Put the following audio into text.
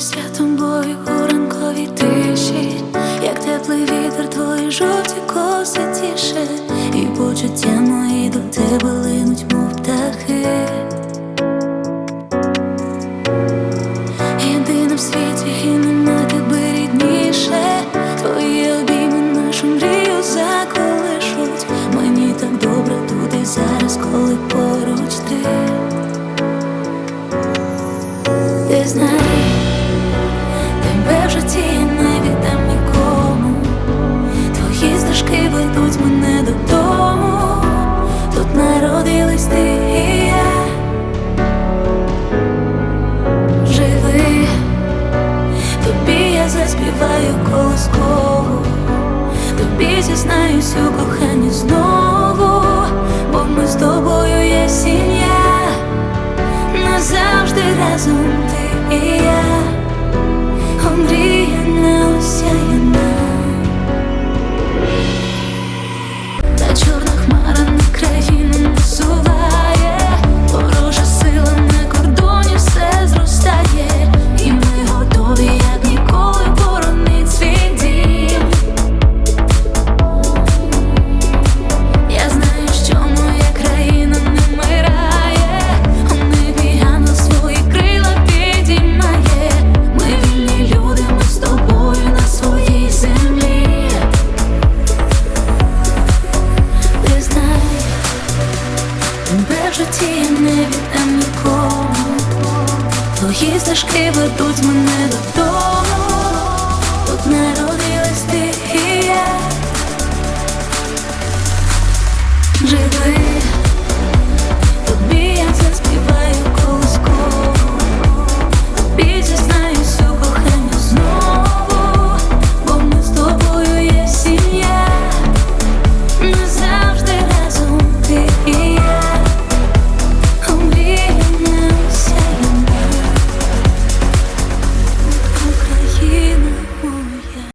святом Бою. співаю колоскову, тобі зізнаюсь у коханні знову, бо ми з тобою є сім'я назавжди разом. Твої стежки ведуть мене додому. Тут народилась ти і я. Живи.